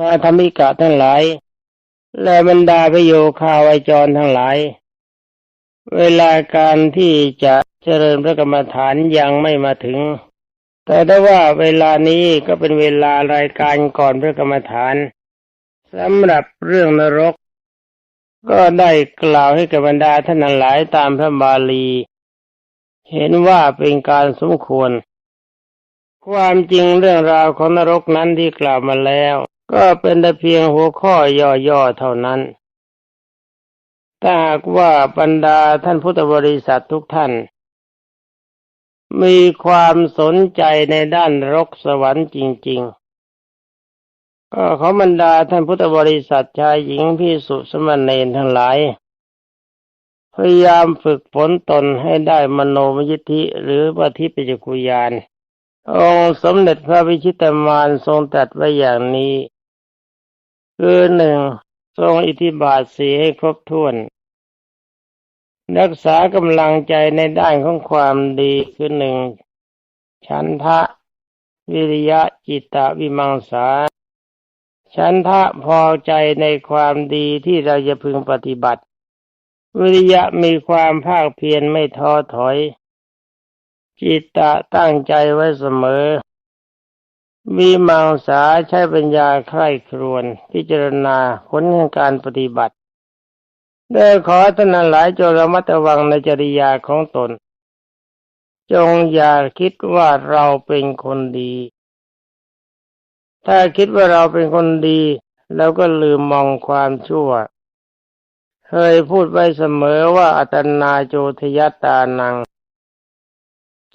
พระธรรมิกะทั้งหลาย และบรรดาพระโยคาวายจรทั้งหลาย เวลาการที่จะเจริญพระกรรมฐานยังไม่มาถึง แต่ได้ว่าเวลานี้ก็เป็นเวลารายการก่อนพระกรรมฐานสำหรับเรื่องนรก ก็ได้กล่าวให้กับบรรดาท่านหลายตามพระบาลี เห็นว่าเป็นการสมควร ความจริงเรื่องราวของนรกนั้นที่กล่าวมาแล้ว ก็เป็นแต่เพียงหัวข้อย่อๆเท่านั้น ถ้าหากว่าบรรดาท่านพุทธบริษัททุกท่าน มีความสนใจในด้านรกสวรรค์จริง ๆ ก็ขอบรรดาท่านพุทธบริษัทชายหญิงพิสุสมณเณรทั้งหลาย พยายามฝึกฝนตนให้ได้มโนมยิทธิหรือปฏิปัจจคุยานองสมเด็จพระวิชิตมานทรงตรัสไว้อย่างนี้ คือหนึ่งทรงอิทธิบาทสีให้ครบถ้วน รักษากำลังใจในด้านของความดีคือหนึ่งฉันทะ วิริยะจิตตะวิมังสาฉันทะพอใจในความดีที่เราจะพึงปฏิบัติ วิริยะมีความภาคเพียรไม่ท้อถอย จิตตะตั้งใจไว้เสมอ มีมังสาใช้ปัญญาใคร่ครวนพิจารณาผลของการปฏิบัติ ได้ขอท่านหลายจงระมัดระวังในจริยาของตน จงอย่าคิดว่าเราเป็นคนดี ถ้าคิดว่าเราเป็นคนดีแล้วก็ลืมมองความชั่ว เคยพูดไว้เสมอว่าอัตนาโจทยตานัง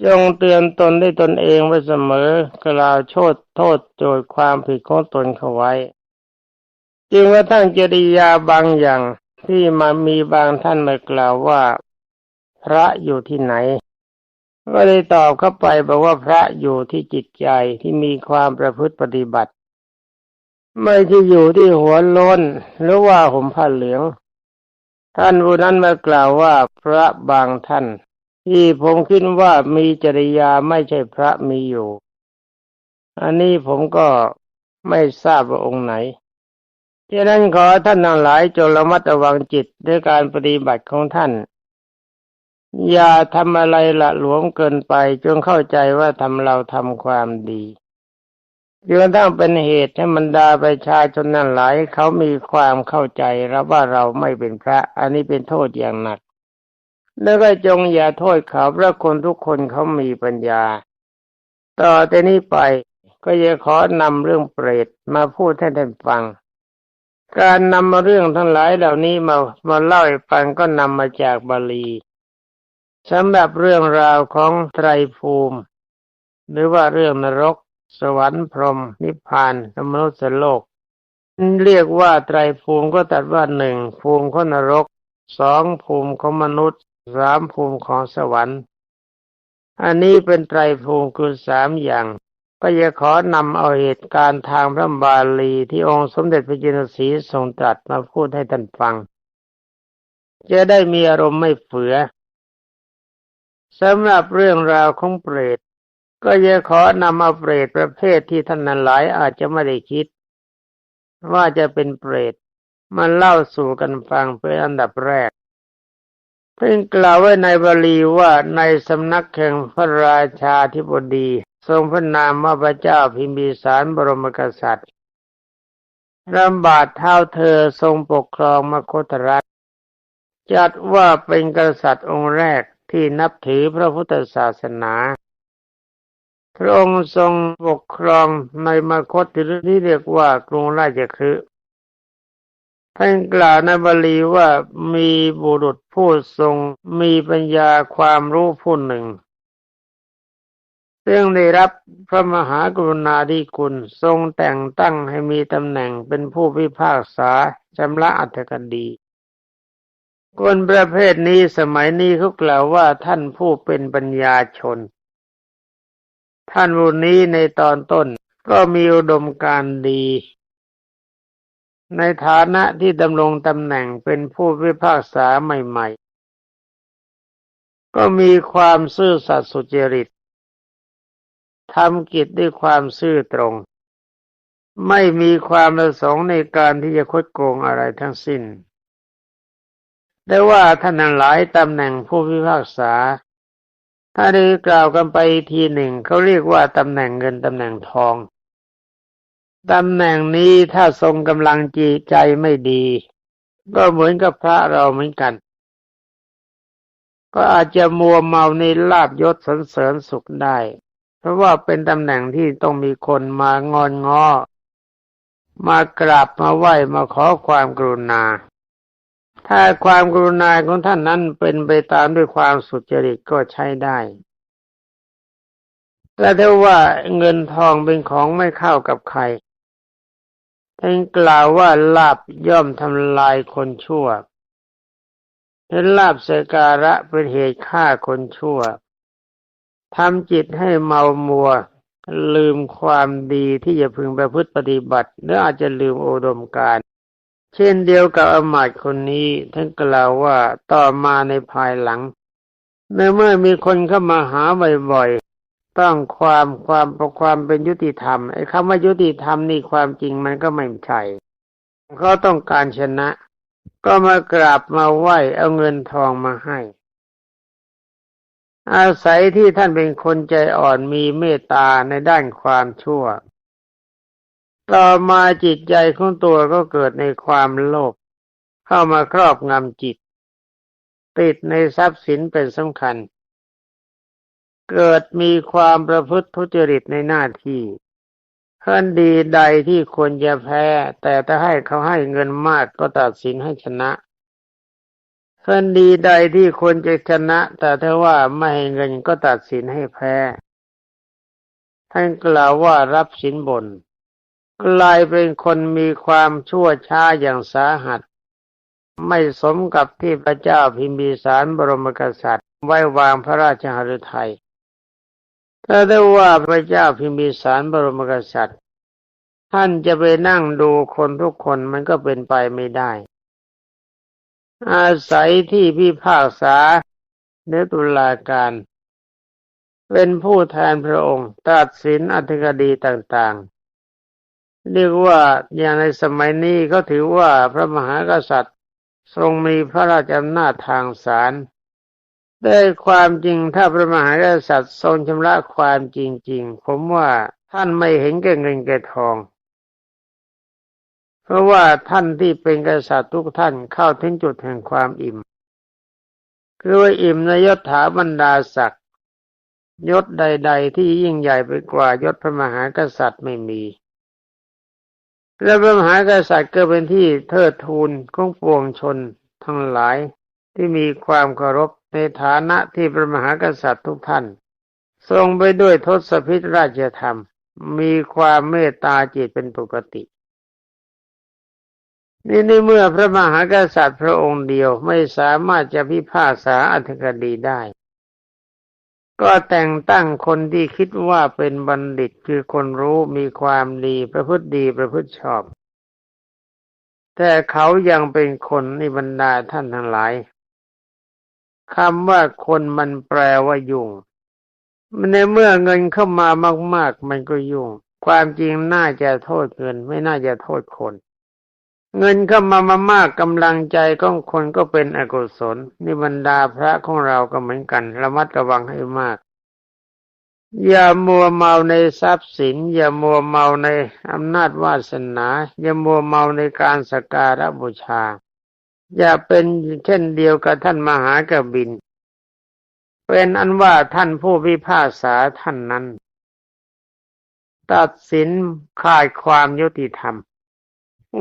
จงเตือนตนได้ตนเองไว้เสมอกล่าวโทษโทษโจทย์ความผิดของตนเข้าไว้ จึงว่าทั้งจริยาบางอย่างที่มามีบางท่านมากล่าวว่า พระอยู่ที่ไหน ก็ได้ตอบเข้าไปบอกว่าพระอยู่ที่จิตใจที่มีความประพฤติปฏิบัติ ไม่ที่อยู่ที่หัวโล้นหรือว่าห่มผ้าเหลือง ท่านผู้นั้นมากล่าวว่าพระบางท่าน ที่ผมคิดว่ามีจริยาไม่ใช่พระมีอยู่ อันนี้ผมก็ไม่ทราบว่าองค์ไหนฉะนั้นขอท่านทั้งหลายจงระมัดระวังจิตด้วยการปฏิบัติของท่าน อย่าทำอะไรละหลวมเกินไปจงเข้าใจว่าทำเราทำความดีจนทั้งเป็นเหตุให้บรรดาประชาชนนั้นหลายเขามีความเข้าใจแล้วว่าเราไม่เป็นพระ อันนี้เป็นโทษอย่างหนัก แล้วก็จงอย่าโทษเขาเพราะคนทุกคนเขามีปัญญา ต่อแต่นี้ไปก็จะขอนำเรื่องเปรตมาพูดให้ท่านฟัง การนำมาเรื่องทั้งหลายเหล่านี้มามาเล่าให้ฟังก็นำมาจากบาลีสำหรับเรื่องราวของไตรภูมิ หรือว่าเรื่องนรก สวรรค์พรหมนิพพานมนุษย์โลก เรียกว่าไตรภูมิก็ตัดว่าหนึ่งภูมิของนรกสองภูมิของมนุษย์ สามภูมิของสวรรค์ อันนี้เป็นไตรภูมิคือสามอย่าง ก็จะขอนำเอาเหตุการณ์ทางพระบาลีที่องค์สมเด็จพระจินสีทรงตรัสมาพูดให้ท่านฟัง จะได้มีอารมณ์ไม่เฟือสำหรับเรื่องราวของเปรต ก็จะขอนำเอาเปรตประเภทที่ท่านนั้นหลายอาจจะไม่ได้คิด ว่าจะเป็นเปรตมาเล่าสู่กันฟังเป็นอันดับแรก เพิ่งกล่าวไว้ในบาลีว่าในสำนักแห่งพระราชาธิบดี ทรงพระนามว่าพระเจ้าพิมพิสารบรมกษัตริย์รำบาดเท้าเธอทรงปกครองมคตรัฐจัดว่าเป็นกษัตริย์องค์แรกที่นับถือพระพุทธศาสนา พระองค์ทรงปกครองในมคตที่เรียกว่ากรุงราชคฤห์ ท่านกล่าวในบาลีว่ามีบุรุษผู้ทรงมีปัญญาความรู้ผู้หนึ่ง ซึ่งได้รับพระมหากรุณาธิคุณทรงแต่งตั้งให้มีตำแหน่งเป็นผู้พิพากษาชำระอัตถกดีคนประเภทนี้สมัยนี้เขากล่าวว่าท่านผู้เป็นปัญญาชน ท่านผู้นี้ในตอนต้นก็มีอุดมการดี ในฐานะที่ดำรงตำแหน่งเป็นผู้พิพากษาใหม่ๆ ก็มีความซื่อสัตย์สุจริตทำกิจด้วยความซื่อตรง ไม่มีความประสงค์ในการที่จะคดโกงอะไรทั้งสิ้นแต่ว่าท่านหลายตำแหน่งผู้พิพากษา ถ้าได้กล่าวกันไปทีหนึ่งเขาเรียกว่าตำแหน่งเงินตำแหน่งทอง ตำแหน่งนี้ถ้าทรงกำลังจีใจไม่ดี ก็เหมือนกับพระเราเหมือนกัน ก็อาจจะมัวเมาในลาบยศสรรเสริญสุขได้ เพราะว่าเป็นตำแหน่งที่ต้องมีคนมางอนงอมากราบมาไหว้มาขอความกรุณา ถ้าความกรุณาของท่านนั้นเป็นไปตามด้วยความสุจริตก็ใช้ได้แต่ถ้าว่าเงินทองเป็นของไม่เข้ากับใคร ท่านกล่าวว่าลาบย่อมทำลายคนชั่วเห็นลาบสการะเป็นเหตุฆ่าคนชั่วทำจิตให้เมามัว ลืมความดีที่จะพึงประพฤติปฏิบัติหรืออาจจะลืมโอดมการเช่นเดียวกับอมาตย์คนนี้ท่านกล่าวว่าต่อมาในภายหลังในเมื่อมีคนเข้ามาหาบ่อย ต้องความความประความเป็นยุติธรรมไอ้คำว่ายุติธรรมนี่ความจริงมันก็ไม่ใช่เขาต้องการชนะ ก็มากราบมาไหว้เอาเงินทองมาให้ อาศัยที่ท่านเป็นคนใจอ่อนมีเมตตาในด้านความชั่ว ต่อมาจิตใจของตัวก็เกิดในความโลภเข้ามาครอบงำจิต ติดในทรัพย์สินเป็นสำคัญ เกิดมีความประพฤติทุจริตในหน้าที่ขั้นดีใดที่ควรจะแพ้ แต่ถ้าให้เขาให้เงินมากก็ตัดสินให้ชนะขั้นดีใดที่ควรจะชนะ แต่ถ้าว่าไม่ให้เงินก็ตัดสินให้แพ้ท่านกล่าวว่ารับสินบน กลายเป็นคนมีความชั่วช้าอย่างสาหัส ไม่สมกับที่พระเจ้าพิมพิสารบรมกษัตริย์ ไว้วางพระราชหฤทัย ถ้าได้ว่าพระเจ้าพิมพิสารบรมกษัตริย์ ท่านจะไปนั่งดูคนทุกคนมันก็เป็นไปไม่ได้ อาศัยที่พิพากษาเนตุลาการ เป็นผู้แทนพระองค์ตัดสินอธิกดีต่างๆ เรียกว่าอย่างในสมัยนี้ก็ถือว่าพระมหากษัตริย์ทรงมีพระราชอำนาจทางศาล ได้ความจริงถ้าพระมหากษัตริย์ทรงชำระความจริง ๆ ผมว่าท่านไม่เห็นแก่เงินแก่ทอง เพราะว่าท่านที่เป็นกษัตริย์ทุกท่านเข้าถึงจุดแห่งความอิ่ม คือว่าอิ่มในยศถาบรรดาศักดิ์ยศใด ๆ ที่ยิ่งใหญ่ไปกว่ายศพระมหากษัตริย์ไม่มี และพระมหากษัตริย์ก็เป็นที่เทิดทูนของปวงชนทั้งหลาย ที่มีความเคารพในฐานะที่พระมหากษัตริย์ทุกท่าน ทรงไปด้วยทศพิธราชธรรม มีความเมตตาจิตเป็นปกติ นี่ในเมื่อพระมหากษัตริย์พระองค์เดียวไม่สามารถจะพิพากษาอธิกดีได้ ก็แต่งตั้งคนที่คิดว่าเป็นบัณฑิตคือคนรู้มีความดีประพฤติดีประพฤติชอบ แต่เขายังเป็นคนในบรรดาท่านทั้งหลาย คำว่าคนมันแปลว่ายุ่งในเมื่อเงินเข้ามามาก ๆ มันก็ยุ่ง ความจริงน่าจะโทษเงิน ไม่น่าจะโทษคน เงินเข้ามามามากกำลังใจของคนก็เป็นอกุศลนิบรรดาพระของเราก็เหมือนกันระมัดระวังให้มาก อย่ามัวเมาในทรัพย์สิน อย่ามัวเมาในอำนาจวาสนา อย่ามัวเมาในการสการะบูชา อย่าเป็นเช่นเดียวกับท่านมหากบิน เป็นอันว่าท่านผู้พิพากษาท่านนั้น ตัดสินขาดความยุติธรรม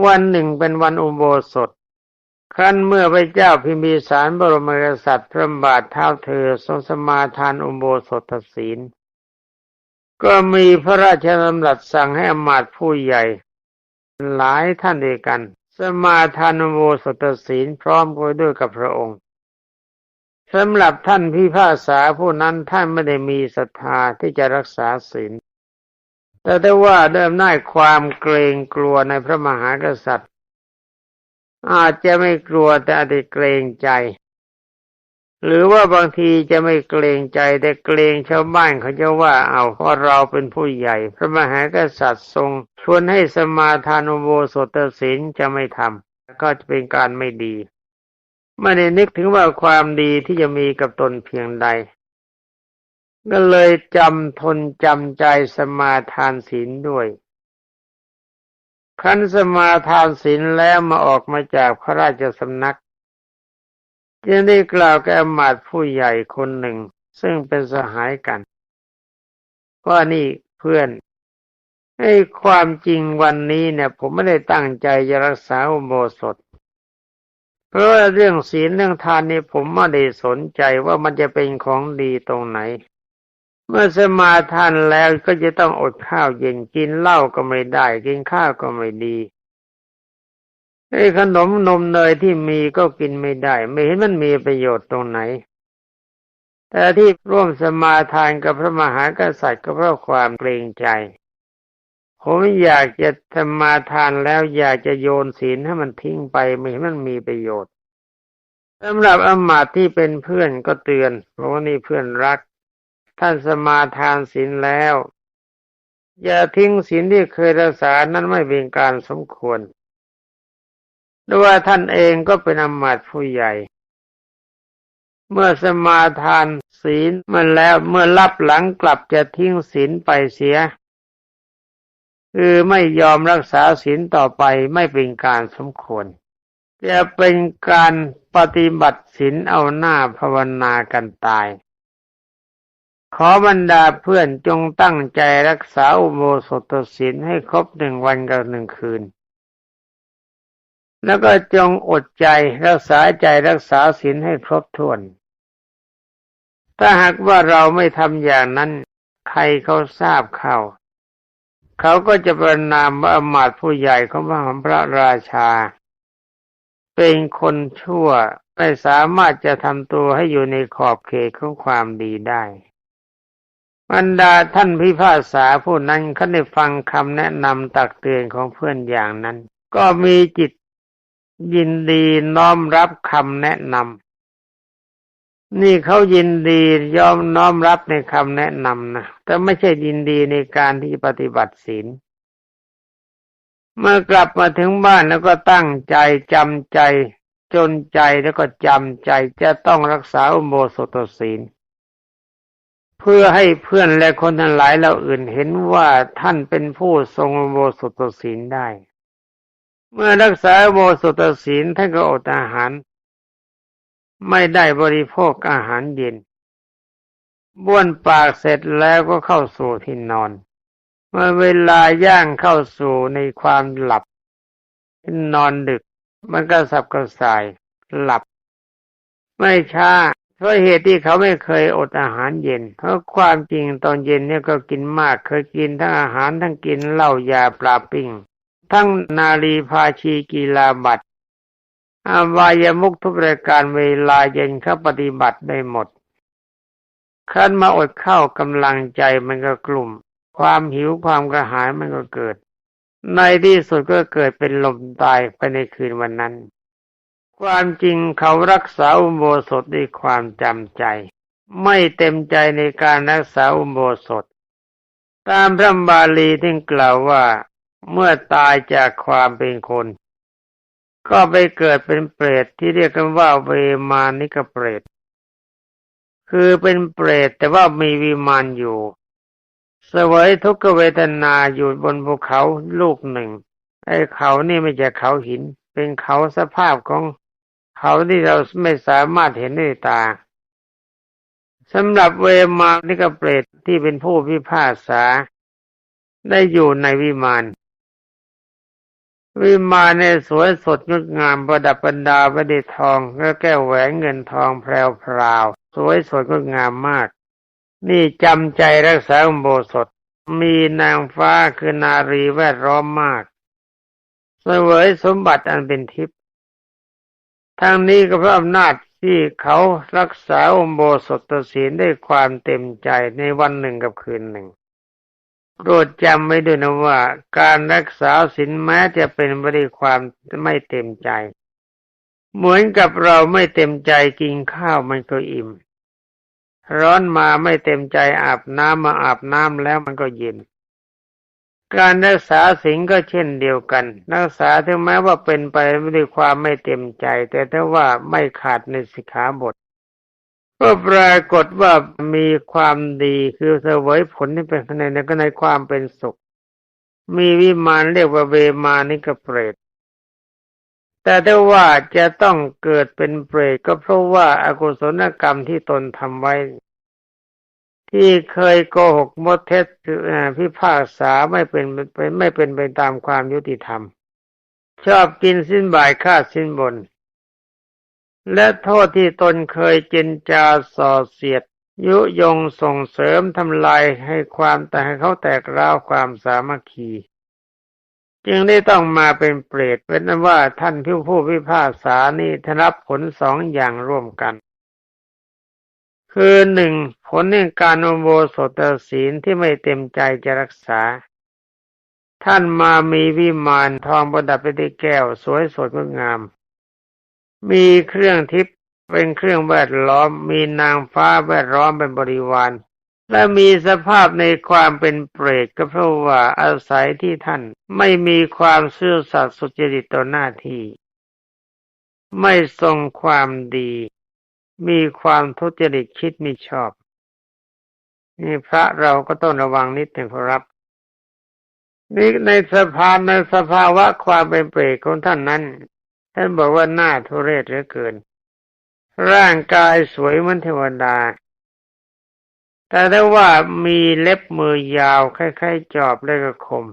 วันหนึ่งเป็นวันอุโบสถครั้นเมื่อพระเจ้าพิมพิสารบรมกษัตริย์พระบาทเท้าเธอทรงสมาทานอุโบสถศีล ก็มีพระราชดำรัสสั่งให้อมาตผู้ใหญ่ หลายท่านด้วยกัน มาทานโมสตศีลพร้อมไปด้วยกับพระองค์สำหรับท่านพิพากษาผู้นั้นท่านไม่ได้มีศรัทธาที่จะรักษาศีล แต่ได้ว่าเดิมน่าความเกรงกลัวในพระมหากษัตริย์ อาจจะไม่กลัวแต่อาจจะเกรงใจ หรือว่าบางทีจะไม่เกรงใจแต่เกรงชาวบ้านเขาจะว่าเอาเพราะเราเป็นผู้ใหญ่ พระมหากษัตริย์ทรงชวนให้สมาทานอุโบสถศีลจะไม่ทำก็จะเป็นการไม่ดีไม่ได้นึกถึงว่าความดีที่จะมีกับตนเพียงใด ก็เลยจำทนจำใจสมาทานศีลด้วยคันสมาทานศีลแล้วมาออกมาจากพระราชสำนัก จึงได้กล่าวแก่อมาตผู้ใหญ่คนหนึ่ง ซึ่งเป็นสหายกันว่านี่เพื่อนไอ้ความจริงวันนี้เนี่ย ผมไม่ได้ตั้งใจจะรักษาอุโบสถ เพราะเรื่องศีลเรื่องทานนี่ผมไม่ได้สนใจว่ามันจะเป็นของดีตรงไหน เมื่อสมาทานแล้วก็จะต้องอดข้าวเย็นกินเหล้าก็ไม่ได้ กินข้าวก็ไม่ดี ไอ้ขนมนมเนยที่มีก็กินไม่ได้ ไม่เห็นมันมีประโยชน์ตรงไหน แต่ที่ร่วมสมาทานกับพระมหากษัตริย์ก็เพราะความเกรงใจ ผมอยากจะสมาทานแล้วอยากจะโยนศีลให้มันทิ้งไป ไม่เห็นมันมีประโยชน์สำหรับอมาตย์ที่เป็นเพื่อนก็เตือนเพราะว่านี่เพื่อนรัก ท่านสมาทานศีลแล้ว อย่าทิ้งศีลที่เคยรักษานั้นไม่เป็นการสมควร ด้วยว่าท่านเองก็เป็นอมาตย์ผู้ใหญ่ เมื่อสมาทานศีลมันแล้วเมื่อรับหลังกลับจะทิ้งศีลไปเสีย คือไม่ยอมรักษาศีลต่อไปไม่เป็นการสมควร จะเป็นการปฏิบัติศีลเอาหน้าภาวนากันตาย ขอบรรดาเพื่อนจงตั้งใจรักษาอุโบสถศีลให้ครบหนึ่งวันกับหนึ่งคืน แล้วก็จงอดใจรักษาใจรักษาศีลให้ครบถ้วน ถ้าหากว่าเราไม่ทำอย่างนั้น ใครเขาทราบเข้าเขาก็จะประนามว่าอมาตผู้ใหญ่ของพระราชา เป็นคนชั่วไม่สามารถจะทำตัวให้อยู่ในขอบเขตของความดีได้บรรดาท่านพิพากษาผู้นั้นเขาได้ฟังคำแนะนำตักเตือนของเพื่อนอย่างนั้น ก็มีจิต ยินดีน้อมรับคำแนะนำนี่เขายินดียอมน้อมรับในคำแนะนำนะแต่ไม่ใช่ยินดีในการที่ปฏิบัติศีลเมื่อกลับมาถึงบ้านแล้วก็ตั้งใจจำใจ จนใจแล้วก็จำใจจะต้องรักษาอุโบสถศีล เพื่อให้เพื่อนและคนทั้งหลายเราอื่นเห็นว่าท่านเป็นผู้ทรงอุโบสถศีลได้ เมื่อรักษาโมสุตศีลท่านก็อดอาหาร ไม่ได้บริโภคอาหารเย็นบ้วนปากเสร็จแล้วก็เข้าสู่ที่นอน เมื่อเวลาย่างเข้าสู่ในความหลับ นอนดึก มันก็สับกระส่ายหลับ ไม่ช้าเพราะเหตุที่เขาไม่เคยอดอาหารเย็น เพราะความจริงตอนเย็นเนี่ยก็กินมากเคยกินทั้งอาหารทั้งกินเหล้ายาปลาปิ้ง ทั้งนาลีภาชีกีฬาบัตรอาวายมุกทุกรายการเวลาเย็นเขาปฏิบัติได้หมดคันมาอดข้าวกำลังใจมันก็กลุ่ม ความหิวความกระหายมันก็เกิด ในที่สุดก็เกิดเป็นลมตายไปในคืนวันนั้น ความจริงเขารักษาอุโบสถด้วยความจำใจ ไม่เต็มใจในการรักษาอุโบสถ ตามพระบาลีที่กล่าวว่า เมื่อตายจากความเป็นคน ก็ไปเกิดเป็นเปรตที่เรียกกันว่าเวมานิกเปรต คือเป็นเปรตแต่ว่ามีวิมานอยู่สวยทุกขเวทนาอยู่บนภูเขาลูกหนึ่ง ไอ้เขานี่ไม่ใช่เขาหิน เป็นเขาสภาพของเขาที่เราไม่สามารถเห็นด้วยตาสำหรับเวมานิกเปรตที่เป็นผู้พิพากษาได้อยู่ในวิมาน วิมานในสวยสดงดงามประดับประดาประดิทองและแก้วแหวนเงินทองแพรวพราวสวยสดงดงามมาก นี่จำใจรักษาอุโบสถ มีนางฟ้าคือนารีแวดล้อมมากสวยสมบัติอันเป็นทิพย์ทางนี้ก็เพราะอำนาจที่เขารักษาอุโบสถศีลได้ความเต็มใจในวันหนึ่งกับคืนหนึ่ง โปรดจำไว้ด้วยนะว่า การรักษาศีลแม้จะเป็นไปด้วยความไม่เต็มใจ เหมือนกับเราไม่เต็มใจกินข้าวมันก็อิ่ม ร้อนมาไม่เต็มใจอาบน้ำมาอาบน้ำแล้วมันก็เย็น การรักษาสิ่งก็เช่นเดียวกัน รักษาถึงแม้ว่าเป็นไปด้วยความไม่เต็มใจ แต่ถ้าว่าไม่ขาดในสิกขาบท ก็ปรากฏว่ามีความดีคือเสวยผลที่เป็นในในก็ในความเป็นสุข มีวิมานเรียกว่าเวมานิกเปรต แต่ถ้าว่าจะต้องเกิดเป็นเปรตก็เพราะว่าอากุศลกรรมที่ตนทำไว้ ที่เคยโกหกมดเท็จพิพากษาไม่เป็นไม่เป็นไปตามความยุติธรรม ชอบกินสิ้นบ่ายฆ่าสิ้นบน และโทษที่ตนเคยเจนจาส่อเสียด ยุยงส่งเสริมทำลายให้ความแต่ให้เขาแตกร้าวความสามัคคี จึงได้ต้องมาเป็นเปรตเป็นนั้นว่าท่านผู้ผู้พิพากษานี่ทรับผลสองอย่างร่วมกัน คือหนึ่งผลในการอโบสถศีลที่ไม่เต็มใจจะรักษา ท่านมามีวิมานทองประดับไปด้วยแก้วสวยสดงดงาม มีเครื่องทิพย์เป็นเครื่องแวดล้อม มีนางฟ้าแวดล้อมเป็นบริวาร และมีสภาพในความเป็นเปรตก็เพราะว่าอาศัยที่ท่านไม่มีความซื่อสัตย์สุจริตต่อหน้าที่ ไม่ทรงความดี มีความทุจริตคิดไม่ชอบ นี่พระเราก็ต้องระวังนิดหนึ่งครับนี่ในสภาในสภาวะความเป็นเปรตของท่านนั้น ท่านบอกว่าหน้าทุเรศเหลือเกิน ร่างกายสวยเหมือนเทวดา แต่ถ้าว่ามีเล็บมือยาวคล้ายๆจอบและก็คม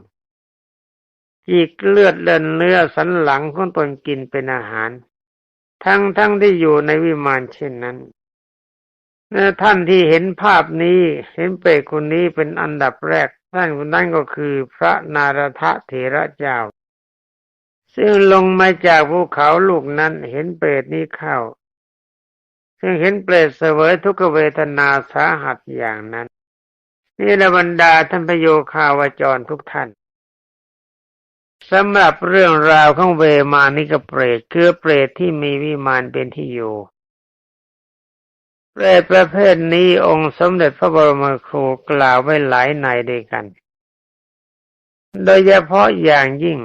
จีกเลือดเลือนเนื้อสันหลังของตนกินเป็นอาหาร ทั้งทั้งที่อยู่ในวิมานเช่นนั้นท่านที่เห็นภาพนี้เห็นเปรตคนนี้เป็นอันดับแรกท่านคนนั้นก็คือพระนารทะเถระเจ้า ซึ่งลงมาจากภูเขาลูกนั้นเห็นเปรตนี้เข้า ซึ่งเห็นเปรตเสวยทุกเวทนาสาหัสอย่างนั้น นี่ละบรรดาท่านพโยคาวจรทุกท่านสำหรับเรื่องราวของเวมานิกเปรตคือเปรตที่มีวิมานเป็นที่อยู่เปรตประเภทนี้องค์สมเด็จพระบรมครูกล่าวไว้หลายในด้วยกัน โดยเฉพาะอย่างยิ่ง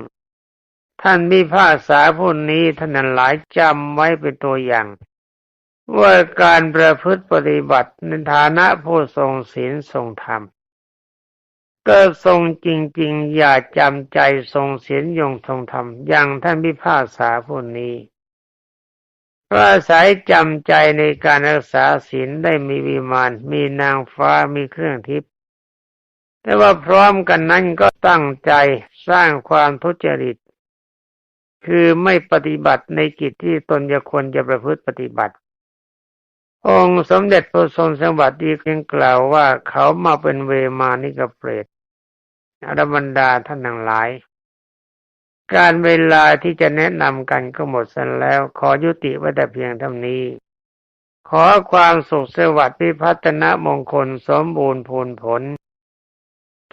ท่านมีภาษาผู้นี้ท่านหลายจำไว้เป็นตัวอย่าง ว่าการประพฤติปฏิบัติในฐานะผู้ทรงศีลทรงธรรมก็ทรงจริง ๆ อย่าจำใจทรงเสียนยงทรงธรรมอย่างท่านพิพากษาผู้นี้เพราะอายจำใจในการรักษาศีลได้มีวิมานมีนางฟ้ามีเครื่องทิพย์แต่ว่าพร้อมกันนั้นก็ตั้งใจสร้างความทุจริต คือไม่ปฏิบัติในกิจที่ตนจะควรจะประพฤติปฏิบัติ องค์สมเด็จพระทรงสวัสดีเพียงกล่าวว่าเขามาเป็นเวมานิกเปรตอรบรรดาท่านทั้งหลาย การเวลาที่จะแนะนำกันก็หมดสิ้นแล้ว ขอยุติไว้แต่เพียงเท่านี้ ขอความสุขสวัสดิ์พิพัฒนมงคลสมบูรณ์ผลผล